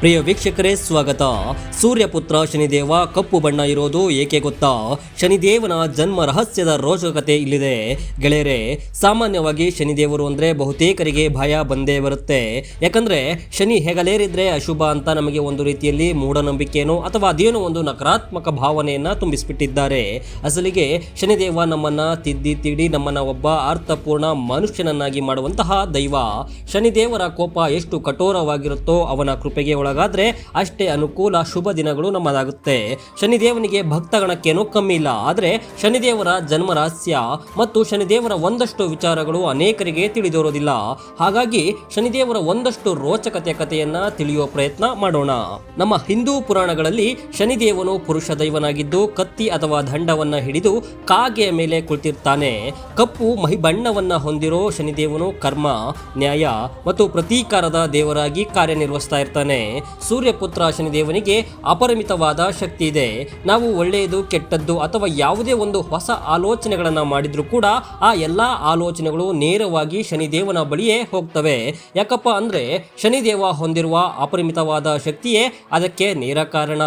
ಪ್ರಿಯ ವೀಕ್ಷಕರೇ, ಸ್ವಾಗತ. ಸೂರ್ಯಪುತ್ರ ಶನಿದೇವ, ಕಪ್ಪು ಬಣ್ಣ ಇರೋದು ಏಕೆ ಗೊತ್ತಾ? ಶನಿದೇವನ ಜನ್ಮ ರಹಸ್ಯದ ರೋಚಕತೆ ಇಲ್ಲಿದೆ. ಗೆಳೆಯರೆ, ಸಾಮಾನ್ಯವಾಗಿ ಶನಿದೇವರು ಅಂದರೆ ಬಹುತೇಕರಿಗೆ ಭಯ ಬಂದೇ ಬರುತ್ತೆ. ಯಾಕಂದ್ರೆ, ಶನಿ ಹೆಗಲೇರಿದ್ರೆ ಅಶುಭ ಅಂತ ನಮಗೆ ಒಂದು ರೀತಿಯಲ್ಲಿ ಮೂಢನಂಬಿಕೆನೋ ಅಥವಾ ಅದೇನೋ ಒಂದು ನಕಾರಾತ್ಮಕ ಭಾವನೆಯನ್ನ ತುಂಬಿಸಿಬಿಟ್ಟಿದ್ದಾರೆ. ಅಸಲಿಗೆ ಶನಿದೇವ ನಮ್ಮನ್ನ ತಿದ್ದಿ ತಿಡಿ ನಮ್ಮನ್ನ ಒಬ್ಬ ಅರ್ಥಪೂರ್ಣ ಮನುಷ್ಯನನ್ನಾಗಿ ಮಾಡುವಂತಹ ದೈವ. ಶನಿದೇವರ ಕೋಪ ಎಷ್ಟು ಕಠೋರವಾಗಿರುತ್ತೋ ಅವನ ಕೃಪೆಗೆ ಒಳಗಾದ್ರೆ ಅಷ್ಟೇ ಅನುಕೂಲ ಶುಭ ದಿನಗಳು ನಮ್ಮದಾಗುತ್ತೆ. ಶನಿದೇವನಿಗೆ ಭಕ್ತಗಣಕ್ಕೇನೂ ಕಮ್ಮಿ ಇಲ್ಲ. ಆದರೆ ಶನಿದೇವರ ಜನ್ಮ ರಹಸ್ಯ ಮತ್ತು ಶನಿದೇವರ ಒಂದಷ್ಟು ವಿಚಾರಗಳು ಅನೇಕರಿಗೆ ತಿಳಿದಿರೋದಿಲ್ಲ. ಹಾಗಾಗಿ ಶನಿದೇವರ ಒಂದಷ್ಟು ರೋಚಕತೆ ಕಥೆಯನ್ನ ತಿಳಿಯುವ ಪ್ರಯತ್ನ ಮಾಡೋಣ. ನಮ್ಮ ಹಿಂದೂ ಪುರಾಣಗಳಲ್ಲಿ ಶನಿದೇವನು ಪುರುಷ ದೈವನಾಗಿದ್ದು, ಕತ್ತಿ ಅಥವಾ ದಂಡವನ್ನ ಹಿಡಿದು ಕಾಗೆಯ ಮೇಲೆ ಕುಳಿತಿರ್ತಾನೆ. ಕಪ್ಪು ಮಹಿ ಬಣ್ಣವನ್ನ ಹೊಂದಿರೋ ಶನಿದೇವನು ಕರ್ಮ, ನ್ಯಾಯ ಮತ್ತು ಪ್ರತೀಕಾರದ ದೇವರಾಗಿ ಕಾರ್ಯನಿರ್ವಹಿಸ್ತಾ ಇರ್ತಾನೆ. ಸೂರ್ಯಪುತ್ರ ಶನಿದೇವನಿಗೆ ಅಪರಿಮಿತವಾದ ಶಕ್ತಿ ಇದೆ. ನಾವು ಒಳ್ಳೆಯದು, ಕೆಟ್ಟದ್ದು ಅಥವಾ ಯಾವುದೇ ಒಂದು ಹೊಸ ಆಲೋಚನೆಗಳನ್ನು ಮಾಡಿದರೂ ಕೂಡ ಆ ಎಲ್ಲ ಆಲೋಚನೆಗಳು ನೇರವಾಗಿ ಶನಿದೇವನ ಬಳಿಯೇ ಹೋಗ್ತವೆ. ಯಾಕಪ್ಪ ಅಂದರೆ ಶನಿದೇವ ಹೊಂದಿರುವ ಅಪರಿಮಿತವಾದ ಶಕ್ತಿಯೇ ಅದಕ್ಕೆ ನೇರ ಕಾರಣ.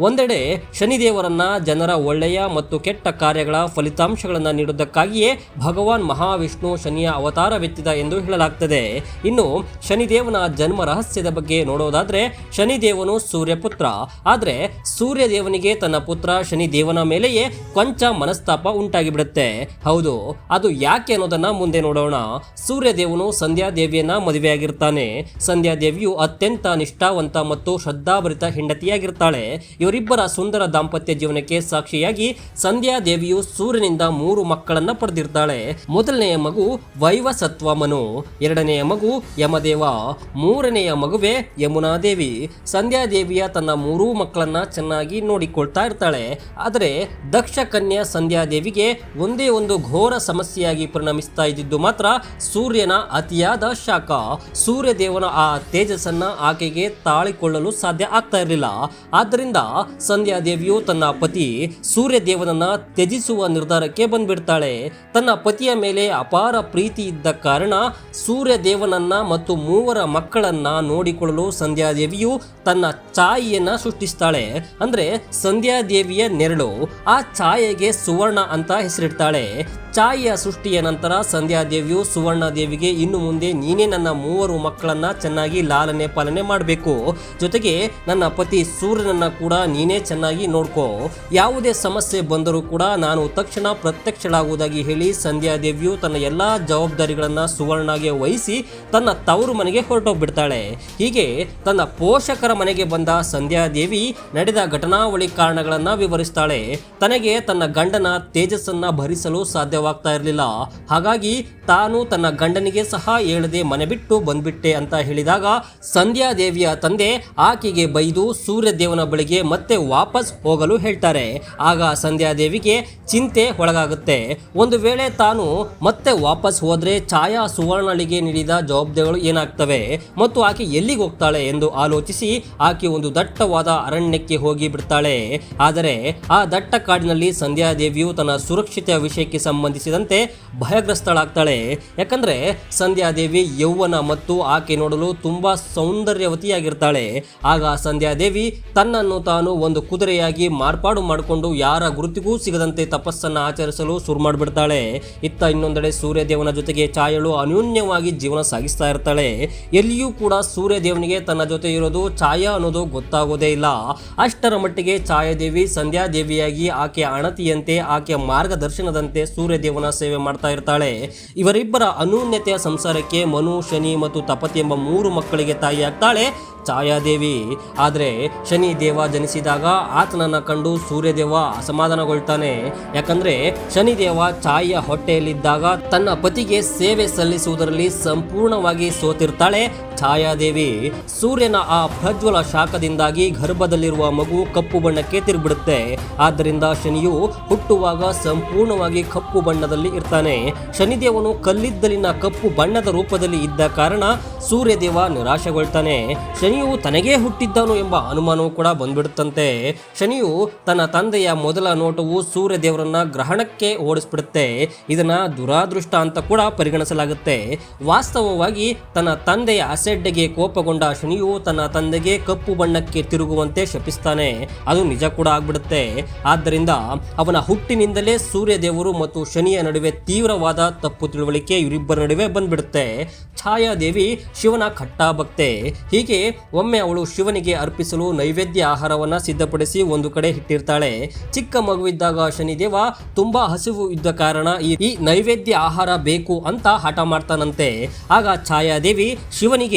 ಒಂದೆಡೆ ಶನಿದೇವರನ್ನ ಜನರ ಒಳ್ಳೆಯ ಮತ್ತು ಕೆಟ್ಟ ಕಾರ್ಯಗಳ ಫಲಿತಾಂಶಗಳನ್ನು ನೀಡುವುದಕ್ಕಾಗಿಯೇ ಭಗವಾನ್ ಮಹಾವಿಷ್ಣು ಶನಿಯ ಅವತಾರವೆತ್ತಿದ ಎಂದು ಹೇಳಲಾಗ್ತದೆ. ಇನ್ನು ಶನಿದೇವನ ಜನ್ಮ ರಹಸ್ಯದ ಬಗ್ಗೆ ನೋಡೋದಾದ್ರೆ ಶನಿದೇವನು ಸೂರ್ಯಪುತ್ರ. ಆದರೆ ಸೂರ್ಯದೇವನಿಗೆ ತನ್ನ ಪುತ್ರ ಶನಿದೇವನ ಮೇಲೆಯೇ ಕೊಂಚ ಮನಸ್ತಾಪ ಉಂಟಾಗಿಬಿಡುತ್ತೆ. ಹೌದು, ಅದು ಯಾಕೆ ಅನ್ನೋದನ್ನ ಮುಂದೆ ನೋಡೋಣ. ಸೂರ್ಯದೇವನು ಸಂಧ್ಯಾ ದೇವಿಯನ್ನ ಮದುವೆಯಾಗಿರ್ತಾನೆ. ಸಂಧ್ಯಾ ದೇವಿಯು ಅತ್ಯಂತ ನಿಷ್ಠಾವಂತ ಮತ್ತು ಶ್ರದ್ಧಾಭರಿತ ಹೆಂಡತಿಯಾಗಿರ್ತಾಳೆ. ಇವರಿಬ್ಬರ ಸುಂದರ ದಾಂಪತ್ಯ ಜೀವನಕ್ಕೆ ಸಾಕ್ಷಿಯಾಗಿ ಸಂಧ್ಯಾ ದೇವಿಯು ಸೂರ್ಯನಿಂದ ಮೂರು ಮಕ್ಕಳನ್ನ ಪಡೆದಿರ್ತಾಳೆ. ಮೊದಲನೆಯ ಮಗು ವೈವಸತ್ವ ಮನು ಎರಡನೆಯ ಮಗು ಯಮದೇವ, ಮೂರನೆಯ ಮಗುವೆ ಯಮುನಾ ದೇವಿ ಸಂಧ್ಯಾ ದೇವಿಯ ತನ್ನ ಮೂರೂ ಮಕ್ಕಳನ್ನ ಚೆನ್ನಾಗಿ ನೋಡಿಕೊಳ್ತಾ ಇರ್ತಾಳೆ. ಆದರೆ ದಕ್ಷ ಕನ್ಯಾ ಸಂಧ್ಯಾದೇವಿಗೆ ಒಂದೇ ಒಂದು ಘೋರ ಸಮಸ್ಯೆಯಾಗಿ ಪರಿಣಮಿಸ್ತಾ ಇದ್ದಿದ್ದು ಮಾತ್ರ ಸೂರ್ಯನ ಅತಿಯಾದ ಶಾಖ. ಸೂರ್ಯ ದೇವನ ಆ ತೇಜಸ್ಸನ್ನ ಆಕೆಗೆ ತಾಳಿಕೊಳ್ಳಲು ಸಾಧ್ಯ ಆಗ್ತಾ ಇರಲಿಲ್ಲ. ಆದ್ದರಿಂದ ಸಂಧ್ಯಾ ದೇವಿಯು ತನ್ನ ಪತಿ ಸೂರ್ಯ ದೇವನನ್ನ ತ್ಯಜಿಸುವ ನಿರ್ಧಾರಕ್ಕೆ ಬಂದ್ಬಿಡ್ತಾಳೆ. ತನ್ನ ಪತಿಯ ಮೇಲೆ ಅಪಾರ ಪ್ರೀತಿ ಇದ್ದ ಕಾರಣ ಸೂರ್ಯ ದೇವನನ್ನ ಮತ್ತು ಮೂವರ ಮಕ್ಕಳನ್ನ ನೋಡಿಕೊಳ್ಳಲು ಸಂಧ್ಯಾ ದೇವಿಯು ತನ್ನ ಛಾಯೆಯನ್ನ ಸೃಷ್ಟಿಸ್ತಾಳೆ. ಅಂದ್ರೆ ಸಂಧ್ಯಾ ದೇವಿಯ ನೆರಳು ಆ ಛಾಯೆಗೆ ಸುವರ್ಣ ಅಂತ ಹೆಸರಿಡ್ತಾಳೆ. ಛಾಯೆಯ ಸೃಷ್ಟಿಯ ನಂತರ ಸಂಧ್ಯಾ ದೇವಿಯು ಸುವರ್ಣ ದೇವಿಗೆ ಇನ್ನು ಮುಂದೆ ನೀನೇ ನನ್ನ ಮೂವರು ಮಕ್ಕಳನ್ನ ಚೆನ್ನಾಗಿ ಲಾಲನೆ ಪಾಲನೆ ಮಾಡಬೇಕು. ಜೊತೆಗೆ ನನ್ನ ಪತಿ ಸೂರ್ಯನನ್ನ ಕೂಡ ನೀನೇ ಚೆನ್ನಾಗಿ ನೋಡ್ಕೋ. ಯಾವುದೇ ಸಮಸ್ಯೆ ಬಂದರೂ ಕೂಡ ನಾನು ತಕ್ಷಣ ಪ್ರತ್ಯಕ್ಷಳಾಗುವುದಾಗಿ ಹೇಳಿ ಸಂಧ್ಯಾ ದೇವಿಯು ತನ್ನ ಎಲ್ಲಾ ಜವಾಬ್ದಾರಿಗಳನ್ನ ಸುವರ್ಣಗೆ ವಹಿಸಿ ತನ್ನ ತವರು ಮನೆಗೆ ಹೊರಟೋಗ್ಬಿಡ್ತಾಳೆ. ಹೀಗೆ ತನ್ನ ಪೋಷಕರ ಮನೆಗೆ ಬಂದ ಸಂಧ್ಯಾ ದೇವಿ ನಡೆದ ಘಟನಾವಳಿ ಕಾರಣಗಳನ್ನು ವಿವರಿಸ್ತಾಳೆ. ತನಗೆ ತನ್ನ ಗಂಡನ ತೇಜಸ್ಸನ್ನ ಭರಿಸಲು ಸಾಧ್ಯವಾಗ್ತಾ ಇರಲಿಲ್ಲ. ಹಾಗಾಗಿ ತಾನು ತನ್ನ ಗಂಡನಿಗೆ ಸಹ ಹೇಳದೆ ಮನೆ ಬಿಟ್ಟು ಬಂದ್ಬಿಟ್ಟೆ ಅಂತ ಹೇಳಿದಾಗ ಸಂಧ್ಯಾ ದೇವಿಯ ತಂದೆ ಆಕೆಗೆ ಬೈದು ಸೂರ್ಯ ದೇವನ ಬಳಿಗೆ ಮತ್ತೆ ವಾಪಸ್ ಹೋಗಲು ಹೇಳ್ತಾರೆ. ಆಗ ಸಂಧ್ಯಾ ದೇವಿಗೆ ಚಿಂತೆ ಒಳಗಾಗುತ್ತೆ. ಒಂದು ವೇಳೆ ತಾನು ಮತ್ತೆ ವಾಪಸ್ ಹೋದರೆ ಛಾಯಾ ಸುವರ್ಣಳಿಗೆ ನೀಡಿದ ಜವಾಬ್ದಾರಿಗಳು ಏನಾಗ್ತವೆ ಮತ್ತು ಆಕೆ ಎಲ್ಲಿಗೆ ಹೋಗ್ತಾಳೆ ಎಂದು ಆಲೋಚಿಸಿ ಆಕೆ ಒಂದು ದಟ್ಟವಾದ ಅರಣ್ಯಕ್ಕೆ ಹೋಗಿ ಬಿಡ್ತಾಳೆ. ಆದರೆ ಆ ದಟ್ಟ ಕಾಡಿನಲ್ಲಿ ಸಂಧ್ಯಾದೇವಿಯು ತನ್ನ ಸುರಕ್ಷಿತ ವಿಷಯಕ್ಕೆ ಸಂಬಂಧಿಸಿದಂತೆ ಭಯಗ್ರಸ್ತಳಾಗ್ತಾಳೆ. ಯಾಕಂದ್ರೆ ಸಂಧ್ಯಾದೇವಿ ಯೌವನ ಮತ್ತು ಆಕೆ ನೋಡಲು ತುಂಬಾ ಸೌಂದರ್ಯವತಿಯಾಗಿರ್ತಾಳೆ. ಆಗ ಸಂಧ್ಯಾದೇವಿ ತನ್ನನ್ನು ತಾನು ಒಂದು ಕುದುರೆಯಾಗಿ ಮಾರ್ಪಾಡು ಮಾಡಿಕೊಂಡು ಯಾರ ಗುರುತಿಗೂ ಸಿಗದಂತೆ ತಪಸ್ಸನ್ನ ಆಚರಿಸಲು ಶುರು ಮಾಡಿಬಿಡ್ತಾಳೆ. ಇತ್ತ ಇನ್ನೊಂದೆಡೆ ಸೂರ್ಯದೇವನ ಜೊತೆಗೆ ಛಾಯಳು ಅನ್ಯೋನ್ಯವಾಗಿ ಜೀವನ ಸಾಗಿಸ್ತಾ ಇರ್ತಾಳೆ. ಎಲ್ಲಿಯೂ ಕೂಡ ಸೂರ್ಯದೇವನಿಗೆ ತನ್ನ ಜೊತೆ ಇರೋದು ಛಾಯಾ ಅನ್ನೋದು ಗೊತ್ತಾಗೋದೇ ಇಲ್ಲ. ಅಷ್ಟರ ಮಟ್ಟಿಗೆ ಛಾಯಾದೇವಿ ಸಂಧ್ಯಾ ದೇವಿಯಾಗಿ ಆಕೆ ಅಣತಿಯಂತೆ ಆಕೆಯ ಮಾರ್ಗದರ್ಶನದಂತೆ ಸೂರ್ಯದೇವನ ಸೇವೆ ಮಾಡ್ತಾ ಇರ್ತಾಳೆ. ಇವರಿಬ್ಬರ ಅನೂನ್ಯತೆಯ ಸಂಸಾರಕ್ಕೆ ಮನು, ಶನಿ ಮತ್ತು ತಪತಿ ಎಂಬ ಮೂರು ಮಕ್ಕಳಿಗೆ ತಾಯಿ ತಾಯಿಯಾಗ್ತಾಳೆ ಛಾಯಾದೇವಿ. ಆದರೆ ಶನಿ ದೇವ ಜನಿಸಿದಾಗ ಆತನನ್ನು ಕಂಡು ಸೂರ್ಯದೇವ ಅಸಮಾಧಾನಗೊಳ್ತಾನೆ. ಯಾಕಂದ್ರೆ ಶನಿದೇವ ಛಾಯೆಯ ಹೊಟ್ಟೆಯಲ್ಲಿದ್ದಾಗ ತನ್ನ ಪತಿಗೆ ಸೇವೆ ಸಲ್ಲಿಸುವುದರಲ್ಲಿ ಸಂಪೂರ್ಣವಾಗಿ ಸೋತಿರ್ತಾಳೆ. ಛಾಯಾದೇವಿ ಸೂರ್ಯನ ಆ ಪ್ರಜ್ವಲ ಶಾಖದಿಂದಾಗಿ ಗರ್ಭದಲ್ಲಿರುವ ಮಗು ಕಪ್ಪು ಬಣ್ಣಕ್ಕೆ ತಿರುಗಿಬಿಡುತ್ತೆ. ಆದ್ದರಿಂದ ಶನಿಯು ಹುಟ್ಟುವಾಗ ಸಂಪೂರ್ಣವಾಗಿ ಕಪ್ಪು ಬಣ್ಣದಲ್ಲಿ ಇರ್ತಾನೆ. ಶನಿದೇವನು ಕಲ್ಲಿದ್ದಲಿನ ಕಪ್ಪು ಬಣ್ಣದ ರೂಪದಲ್ಲಿ ಇದ್ದ ಕಾರಣ ಸೂರ್ಯದೇವ ನಿರಾಶೆಗೊಳ್ತಾನೆ. ಶನಿಯು ತನಗೇ ಹುಟ್ಟಿದ್ದನು ಎಂಬ ಅನುಮಾನವೂ ಕೂಡ ಬಂದ್ಬಿಡುತ್ತಂತೆ. ಶನಿಯು ತನ್ನ ತಂದೆಯ ಮೊದಲ ನೋಟವು ಸೂರ್ಯದೇವರನ್ನ ಗ್ರಹಣಕ್ಕೆ ಓಡಿಸ್ಬಿಡುತ್ತೆ. ಇದನ್ನ ದುರಾದೃಷ್ಟ ಅಂತ ಕೂಡ ಪರಿಗಣಿಸಲಾಗುತ್ತೆ. ವಾಸ್ತವವಾಗಿ ತನ್ನ ತಂದೆಯ ಅಸಡ್ಡೆಗೆ ಕೋಪಗೊಂಡ ಶನಿಯು ತನ್ನ ತಂದೆಗೆ ಕಪ್ಪು ಬಣ್ಣಕ್ಕೆ ತಿರುಗುವಂತೆ ಶಪಿಸ್ತಾನೆ. ಅದು ನಿಜ ಕೂಡ ಆಗ್ಬಿಡುತ್ತೆ. ಆದ್ದರಿಂದ ಅವನ ಹುಟ್ಟಿನಿಂದಲೇ ಸೂರ್ಯ ದೇವರು ಮತ್ತು ಶನಿಯ ನಡುವೆ ತೀವ್ರವಾದ ತಪ್ಪು ತಿಳುವಳಿಕೆ ಇವರಿಬ್ಬರ ನಡುವೆ ಬಂದ್ಬಿಡುತ್ತೆ. ಛಾಯಾದೇವಿ ಶಿವನ ಕಟ್ಟಾಭಕ್ತೆ ಹೀಗೆ ಒಮ್ಮೆ ಅವಳು ಶಿವನಿಗೆ ಅರ್ಪಿಸಲು ನೈವೇದ್ಯ ಆಹಾರವನ್ನ ಸಿದ್ಧಪಡಿಸಿ ಒಂದು ಕಡೆ ಇಟ್ಟಿರ್ತಾಳೆ. ಚಿಕ್ಕ ಮಗುವಿದ್ದಾಗ ಶನಿದೇವ ತುಂಬಾ ಹಸಿವು ಇದ್ದ ಕಾರಣ ಈ ನೈವೇದ್ಯ ಆಹಾರ ಬೇಕು ಅಂತ ಹಠ ಮಾಡ್ತಾನಂತೆ. ಆಗ ಛಾಯಾದೇವಿ ಶಿವನಿಗೆ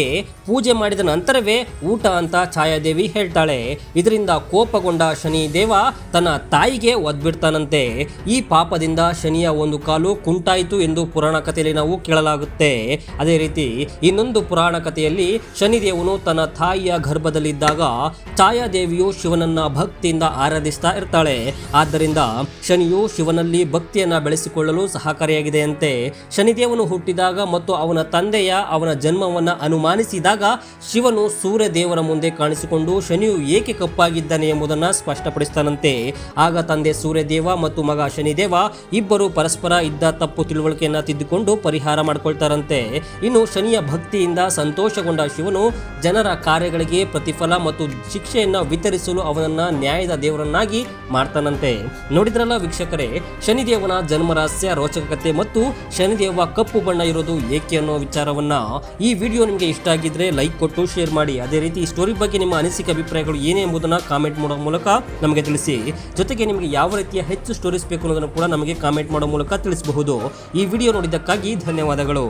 ಪೂಜೆ ಮಾಡಿದ ನಂತರವೇ ಊಟ ಅಂತ ಛಾಯಾದೇವಿ ಹೇಳ್ತಾಳೆ. ಇದರಿಂದ ಕೋಪಗೊಂಡ ಶನಿ ದೇವ ತನ್ನ ತಾಯಿಗೆ ಒದ್ಬಿಡ್ತಾನಂತೆ. ಈ ಪಾಪದಿಂದ ಶನಿಯ ಒಂದು ಕಾಲು ಕುಂಟಾಯಿತು ಎಂದು ಪುರಾಣ ಕಥೆಯಲ್ಲಿ ನಾವು ಕೇಳಲಾಗುತ್ತೆ. ಅದೇ ರೀತಿ ಇನ್ನೊಂದು ಪುರಾಣ ಕಥೆಯಲ್ಲಿ ಶನಿದೇವನು ತನ್ನ ತಾಯಿಯ ಗರ್ಭದಲ್ಲಿದ್ದಾಗ ಛಾಯಾದೇವಿಯು ಶಿವನನ್ನ ಭಕ್ತಿಯಿಂದ ಆರಾಧಿಸ್ತಾ ಇರ್ತಾಳೆ. ಆದ್ದರಿಂದ ಶನಿಯು ಶಿವನಲ್ಲಿ ಭಕ್ತಿಯನ್ನ ಬೆಳೆಸಿಕೊಳ್ಳಲು ಸಹಕಾರಿಯಾಗಿದೆಯಂತೆ. ಶನಿದೇವನು ಹುಟ್ಟಿದಾಗ ಮತ್ತು ಅವನ ತಂದೆಯ ಅವನ ಜನ್ಮವನ್ನು ಅನುಮಾನಿಸಿದಾಗ ಶಿವನು ಸೂರ್ಯ ದೇವರ ಮುಂದೆ ಕಾಣಿಸಿಕೊಂಡು ಶನಿಯು ಏಕೆ ಕಪ್ಪಾಗಿದ್ದಾನೆ ಎಂಬುದನ್ನು ಸ್ಪಷ್ಟಪಡಿಸ್ತಾನಂತೆ. ಆಗ ತಂದೆ ಸೂರ್ಯದೇವ ಮತ್ತು ಮಗ ಶನಿದೇವ ಇಬ್ಬರು ಪರಸ್ಪರ ಇದ್ದ ತಪ್ಪು ತಿಳುವಳಿಕೆಯನ್ನು ತಿದ್ದುಕೊಂಡು ಪರಿಹಾರ ಮಾಡ್ಕೊಳ್ತಾರಂತೆ. ಇನ್ನು ಶನಿಯ ಭಕ್ತಿಯಿಂದ ಸಂತೋಷಗೊಂಡ ಶಿವನು ಜನರ ಕಾರ್ಯಗಳಿಗೆ ಪ್ರತಿಫಲ ಮತ್ತು ಶಿಕ್ಷೆಯನ್ನು ವಿತರಿಸಲು ಅವನನ್ನ ನ್ಯಾಯದ ದೇವರನ್ನಾಗಿ ಮಾಡ್ತಾನಂತೆ. ನೋಡಿದ್ರಲ್ಲ ವೀಕ್ಷಕರೇ, ಶನಿದೇವನ ಜನ್ಮರಹಸ್ಯ ರೋಚಕ ಕಥೆ ಮತ್ತು ಶನಿದೇವ ಕಪ್ಪು ಬಣ್ಣ ಇರೋದು ಏಕೆ ಅನ್ನೋ ವಿಚಾರವನ್ನ ಈ ವಿಡಿಯೋ ನಿಮಗೆ ಇಷ್ಟ ಆಗಿದ್ರೆ ಲೈಕ್ ಕೊಟ್ಟು, ಶೇರ್ ಮಾಡಿ. ಅದೇ ರೀತಿ ಈ ಸ್ಟೋರಿ ಬಗ್ಗೆ ನಿಮ್ಮ ಅನಿಸಿಕೆ, ಅಭಿಪ್ರಾಯಗಳು ಏನೇ ಎಂಬುದನ್ನ ಕಾಮೆಂಟ್ ಮಾಡೋ ಮೂಲಕ ನಮಗೆ ತಿಳಿಸಿ. ಜೊತೆಗೆ ನಿಮಗೆ ಯಾವ ರೀತಿಯ ಹೆಚ್ಚು ಸ್ಟೋರೀಸ್ ಬೇಕು ಅನ್ನೋದನ್ನು ಕೂಡ ನಮಗೆ ಕಾಮೆಂಟ್ ಮಾಡೋ ಮೂಲಕ ತಿಳಿಸಬಹುದು. ಈ ವಿಡಿಯೋ ನೋಡಿದ್ದಕ್ಕಾಗಿ ಧನ್ಯವಾದಗಳು.